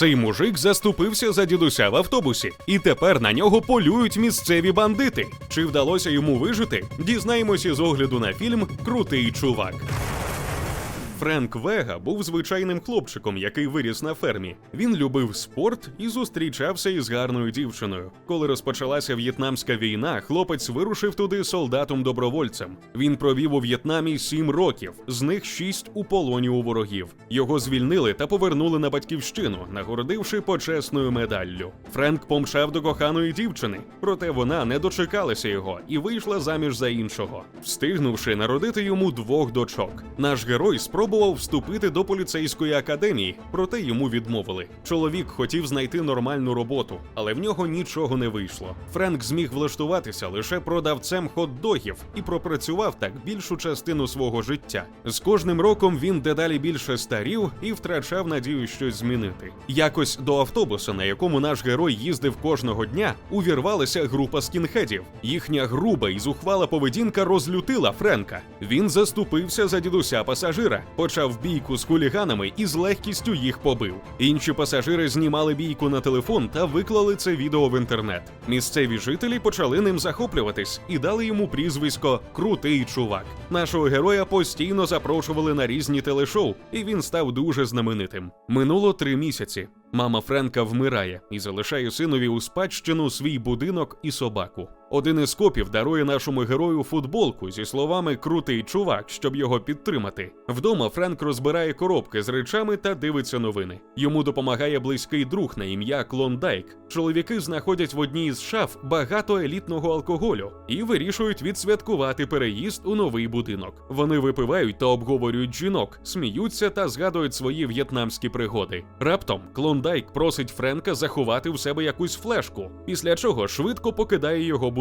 Цей мужик заступився за дідуся в автобусі, і тепер на нього полюють місцеві бандити. Чи вдалося йому вижити? Дізнаємося з огляду на фільм Крутий чувак. Френк Вега був звичайним хлопчиком, який виріс на фермі. Він любив спорт і зустрічався із гарною дівчиною. Коли розпочалася в'єтнамська війна, хлопець вирушив туди солдатом-добровольцем. Він провів у В'єтнамі сім років, з них шість у полоні у ворогів. Його звільнили та повернули на батьківщину, нагородивши почесною медаллю. Френк помчав до коханої дівчини, проте вона не дочекалася його і вийшла заміж за іншого, встигнувши народити йому двох дочок. Наш герой спробував вступити до поліцейської академії, проте йому відмовили. Чоловік хотів знайти нормальну роботу, але в нього нічого не вийшло. Френк зміг влаштуватися лише продавцем хот-догів і пропрацював так більшу частину свого життя. З кожним роком він дедалі більше старів і втрачав надію щось змінити. Якось до автобуса, на якому наш герой їздив кожного дня, увірвалася група скінхедів. Їхня груба і зухвала поведінка розлютила Френка. Він заступився за дідуся пасажира, почав бійку з хуліганами і з легкістю їх побив. Інші пасажири знімали бійку на телефон та виклали це відео в інтернет. Місцеві жителі почали ним захоплюватись і дали йому прізвисько Крутий чувак. Нашого героя постійно запрошували на різні телешоу, і він став дуже знаменитим. Минуло три місяці. Мама Френка вмирає і залишає синові у спадщину свій будинок і собаку. Один із копів дарує нашому герою футболку зі словами Крутий чувак, щоб його підтримати. Вдома Френк розбирає коробки з речами та дивиться новини. Йому допомагає близький друг на ім'я Клондайк. Чоловіки знаходять в одній із шаф багато елітного алкоголю і вирішують відсвяткувати переїзд у новий будинок. Вони випивають та обговорюють жінок, сміються та згадують свої в'єтнамські пригоди. Раптом Клондайк просить Френка заховати в себе якусь флешку, після чого швидко покидає його будинок.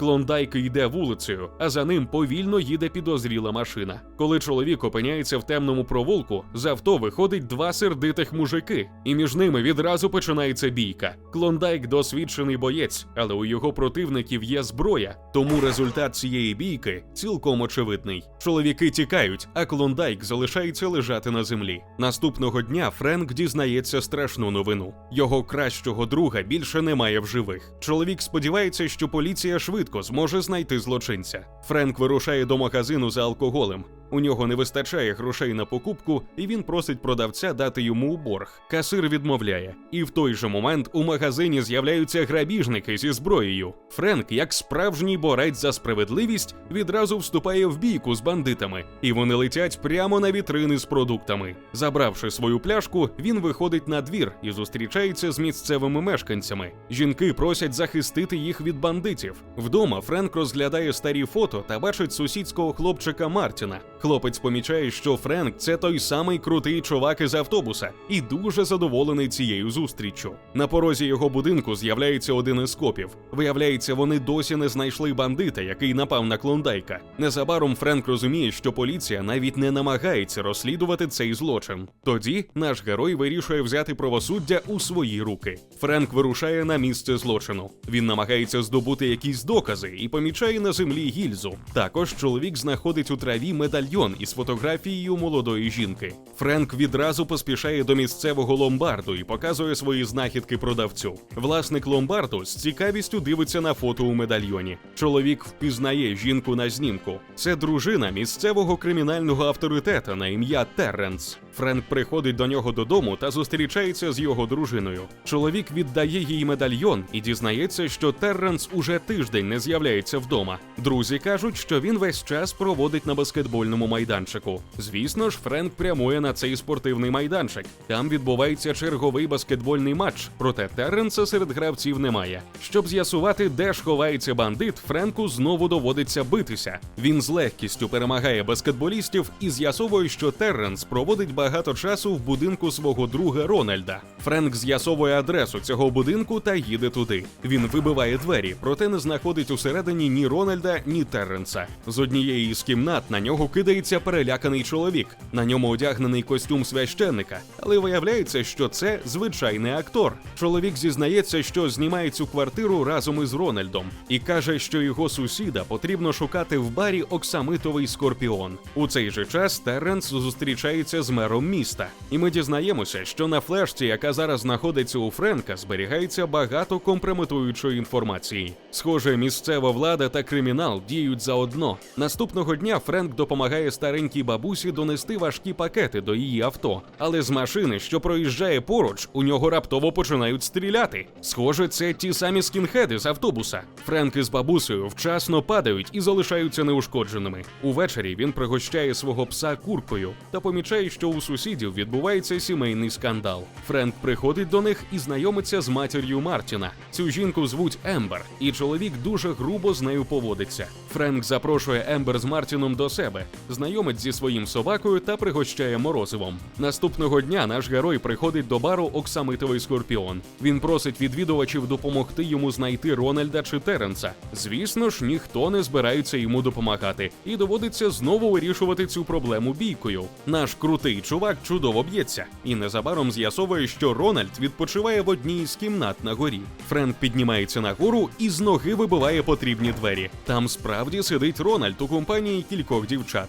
Клондайк йде вулицею, а за ним повільно їде підозріла машина. Коли чоловік опиняється в темному провулку, з авто виходить два сердитих мужики, і між ними відразу починається бійка. Клондайк досвідчений боєць, але у його противників є зброя, тому результат цієї бійки цілком очевидний. Чоловіки тікають, а Клондайк залишається лежати на землі. Наступного дня Френк дізнається страшну новину. Його кращого друга більше немає в живих. Чоловік сподівається, що поліція швидко зможе знайти злочинця. Френк вирушає до магазину за алкоголем. У нього не вистачає грошей на покупку, і він просить продавця дати йому у борг. Касир відмовляє. І в той же момент у магазині з'являються грабіжники зі зброєю. Френк, як справжній борець за справедливість, відразу вступає в бійку з бандитами, і вони летять прямо на вітрини з продуктами. Забравши свою пляшку, він виходить на двір і зустрічається з місцевими мешканцями. Жінки просять захистити їх від бандитів. Вдома Френк розглядає старі фото та бачить сусідського хлопчика Мартіна. Хлопець помічає, що Френк це той самий крутий чувак із автобуса, і дуже задоволений цією зустріччю. На порозі його будинку з'являється один із копів. Виявляється, вони досі не знайшли бандита, який напав на Клондайка. Незабаром Френк розуміє, що поліція навіть не намагається розслідувати цей злочин. Тоді наш герой вирішує взяти правосуддя у свої руки. Френк вирушає на місце злочину. Він намагається здобути якісь докази і помічає на землі гільзу. Також чоловік знаходить у траві медальйон із фотографією молодої жінки. Френк відразу поспішає до місцевого ломбарду і показує свої знахідки продавцю. Власник ломбарду з цікавістю дивиться на фото у медальйоні. Чоловік впізнає жінку на знімку. Це дружина місцевого кримінального авторитета на ім'я Терренс. Френк приходить до нього додому та зустрічається з його дружиною. Чоловік віддає їй медальйон і дізнається, що Терренс уже тиждень не з'являється вдома. Друзі кажуть, що він весь час проводить на баскетбольному майданчику. Звісно ж, Френк прямує на цей спортивний майданчик. Там відбувається черговий баскетбольний матч, проте Терренса серед гравців немає. Щоб з'ясувати, де ж ховається бандит, Френку знову доводиться битися. Він з легкістю перемагає баскетболістів і з'ясовує, що Терренс проводить багато часу в будинку свого друга Рональда. Френк з'ясовує адресу цього будинку та їде туди. Він вибиває двері, проте не знаходить усередині ні Рональда, ні Терренса. З однієї з кімнат на нього кидається переляканий чоловік. На ньому одягнений костюм священника, але виявляється, що це звичайний актор. Чоловік зізнається, що знімає цю квартиру разом із Рональдом, і каже, що його сусіда потрібно шукати в барі оксамитовий скорпіон. У цей же час Терренс зустрічається з мером міста, і ми дізнаємося, що на флешці, яка зараз знаходиться у Френка, зберігається багато компрометуючої інформації. Схоже, місцева влада та кримінал діють заодно. Наступного дня Френк допомагає старенькій бабусі донести важкі пакети до її авто, але з машини, що проїжджає поруч, у нього раптово починають стріляти. Схоже, це ті самі скінхеди з автобуса. Френк із бабусею вчасно падають і залишаються неушкодженими. Увечері він пригощає свого пса куркою та помічає, що у сусідів відбувається сімейний скандал. Френк приходить до них і знайомиться з матір'ю Мартіна. Цю жінку звуть Ембер, і чоловік дуже грубо з нею поводиться. Френк запрошує Ембер з Мартіном до себе, знайомить зі своїм собакою та пригощає морозивом. Наступного дня наш герой приходить до бару Оксамитовий Скорпіон. Він просить відвідувачів допомогти йому знайти Рональда чи Теренса. Звісно ж, ніхто не збирається йому допомагати, і доводиться знову вирішувати цю проблему бійкою. Наш крутий чувак чудово б'ється, і незабаром з'ясовує, що Рональд відпочиває в одній із кімнат на горі. Френк піднімається на гору і з ноги вибиває потрібні двері. Там справді сидить Рональд у компанії кількох дівчат.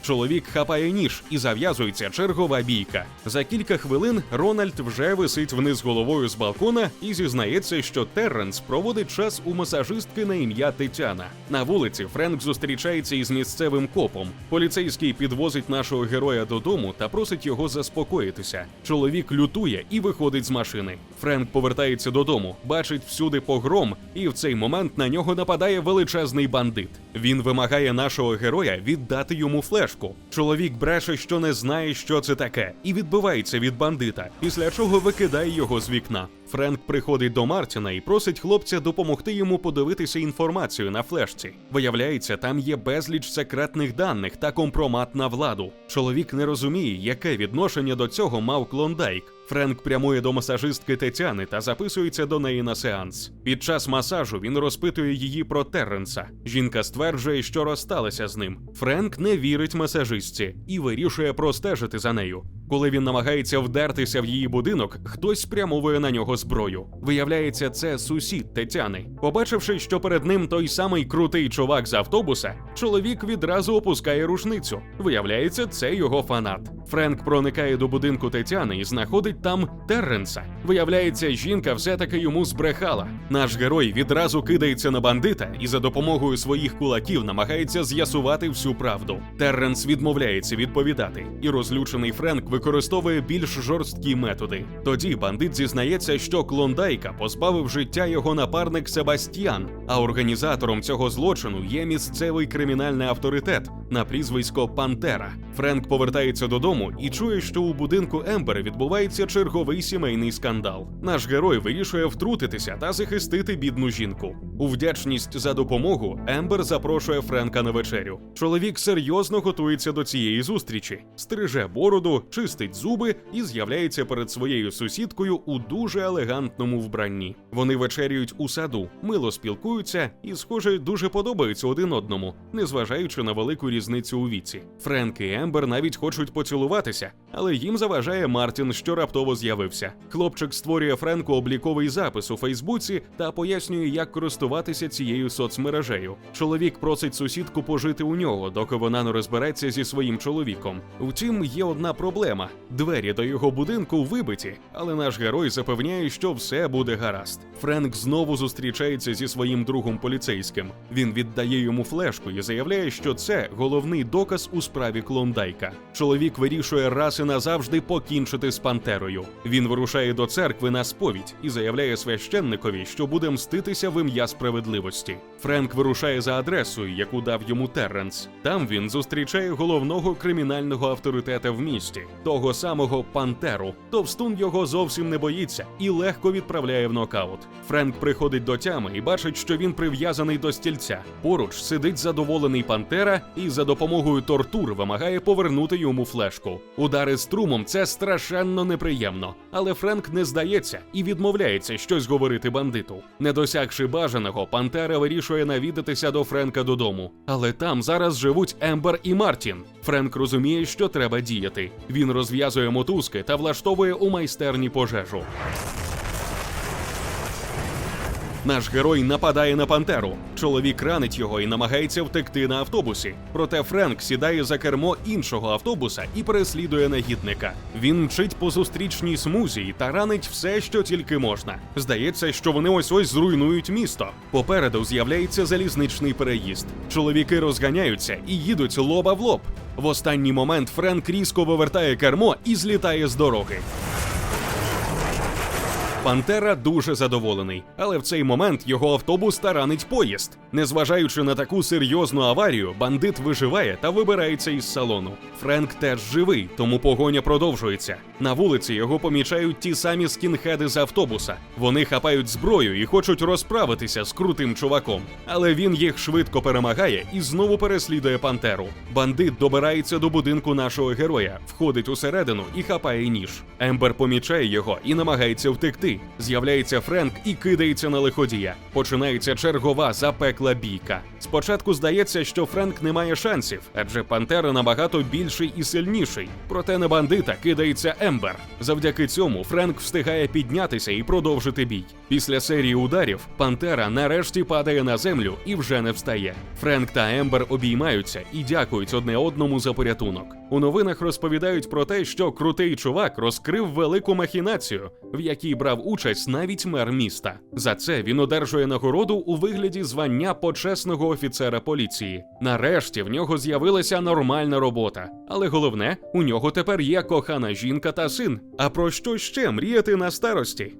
Чоловік хапає ніж і зав'язується чергова бійка. За кілька хвилин Рональд вже висить вниз головою з балкона і зізнається, що Терренс проводить час у масажистки на ім'я Тетяна. На вулиці Френк зустрічається із місцевим копом. Поліцейський підвозить нашого героя додому та просить його заспокоїтися. Чоловік лютує і виходить з машини. Френк повертається додому, бачить всюди погром, і в цей момент на нього нападає величезний бандит. Він вимагає нашого героя віддати йому флешку. Чоловік бреше, що не знає, що це таке, і відбивається від бандита, після чого викидає його з вікна. Френк приходить до Мартіна і просить хлопця допомогти йому подивитися інформацію на флешці. Виявляється, там є безліч секретних даних та компромат на владу. Чоловік не розуміє, яке відношення до цього мав Клондайк. Френк прямує до масажистки Тетяни та записується до неї на сеанс. Під час масажу він розпитує її про Терренса. Жінка стверджує, що розсталася з ним. Френк не вірить масажистці і вирішує простежити за нею. Коли він намагається вдертися в її будинок, хтось спрямовує на нього зброю. Виявляється, це сусід Тетяни. Побачивши, що перед ним той самий крутий чувак з автобуса, чоловік відразу опускає рушницю. Виявляється, це його фанат. Френк проникає до будинку Тетяни і знаходить там Терренса. Виявляється, жінка все-таки йому збрехала. Наш герой відразу кидається на бандита і за допомогою своїх кулаків намагається з'ясувати всю правду. Терренс відмовляється відповідати, і розлючений Френк використовує більш жорсткі методи. Тоді бандит зізнається, що Клондайка позбавив життя його напарник Себастьян, а організатором цього злочину є місцевий кримінальний авторитет на прізвисько Пантера. Френк повертається додому і чує, що у будинку Ембер відбувається черговий сімейний скандал. Наш герой вирішує втрутитися та захистити бідну жінку. У вдячність за допомогу Ембер запрошує Френка на вечерю. Чоловік серйозно готується до цієї зустрічі, стриже бороду, чистить зуби і з'являється перед своєю сусідкою у дуже елегантному вбранні. Вони вечерюють у саду, мило спілкуються і, схоже, дуже подобаються один одному, незважаючи на велику різницю у віці. Френк і Ембер навіть хочуть поцілуватися, але їм заважає Мартін, що раптово з'явився. Хлопчик створює Френку обліковий запис у Фейсбуці та пояснює, як користуватися цією соцмережею. Чоловік просить сусідку пожити у нього, доки вона не розбереться зі своїм чоловіком. Втім, є одна проблема: двері до його будинку вибиті, але наш герой запевняє, що все буде гаразд. Френк знову зустрічається зі своїм другом поліцейським. Він віддає йому флешку і заявляє, що це головний доказ у справі Клондайка. Чоловік вирішує раз і назавжди покінчити з пантерою. Він вирушає до церкви на сповідь і заявляє священникові, що буде мститися в ім'я справедливості. Френк вирушає за адресою, яку дав йому Терренс. Там він зустрічає головного кримінального авторитета в місті, того самого Пантеру. Товстун його зовсім не боїться і легко відправляє в нокаут. Френк приходить до тями і бачить, що він прив'язаний до стільця. Поруч сидить задоволений Пантера і за допомогою тортур вимагає повернути йому флешку. Удари струмом це страшенно неприємно, але Френк не здається і відмовляється щось говорити бандиту. Не досягши бажаного, Пантера вирішує навідатися до Френка додому. Але там зараз живуть Ембер і Мартін. Френк розуміє, що треба діяти. Він розв'язує мотузки та влаштовує у майстерні пожежу. Наш герой нападає на пантеру. Чоловік ранить його і намагається втекти на автобусі. Проте Френк сідає за кермо іншого автобуса і переслідує негідника. Він мчить по зустрічній смузі та ранить все, що тільки можна. Здається, що вони ось ось зруйнують місто. Попереду з'являється залізничний переїзд. Чоловіки розганяються і їдуть лоба в лоб. В останній момент Френк різко вивертає кермо і злітає з дороги. Пантера дуже задоволений, але в цей момент його автобус таранить поїзд. Незважаючи на таку серйозну аварію, бандит виживає та вибирається із салону. Френк теж живий, тому погоня продовжується. На вулиці його помічають ті самі скінхеди з автобуса. Вони хапають зброю і хочуть розправитися з крутим чуваком. Але він їх швидко перемагає і знову переслідує пантеру. Бандит добирається до будинку нашого героя, входить усередину і хапає ніж. Ембер помічає його і намагається втекти. З'являється Френк і кидається на лиходія. Починається чергова запекла бійка. Спочатку здається, що Френк не має шансів, адже Пантера набагато більший і сильніший. Проте на бандита кидається Ембер. Завдяки цьому Френк встигає піднятися і продовжити бій. Після серії ударів Пантера нарешті падає на землю і вже не встає. Френк та Ембер обіймаються і дякують одне одному за порятунок. У новинах розповідають про те, що крутий чувак розкрив велику махінацію, в якій участь навіть мер міста. За це він одержує нагороду у вигляді звання почесного офіцера поліції. Нарешті в нього з'явилася нормальна робота. Але головне, у нього тепер є кохана жінка та син. А про що ще мріяти на старості?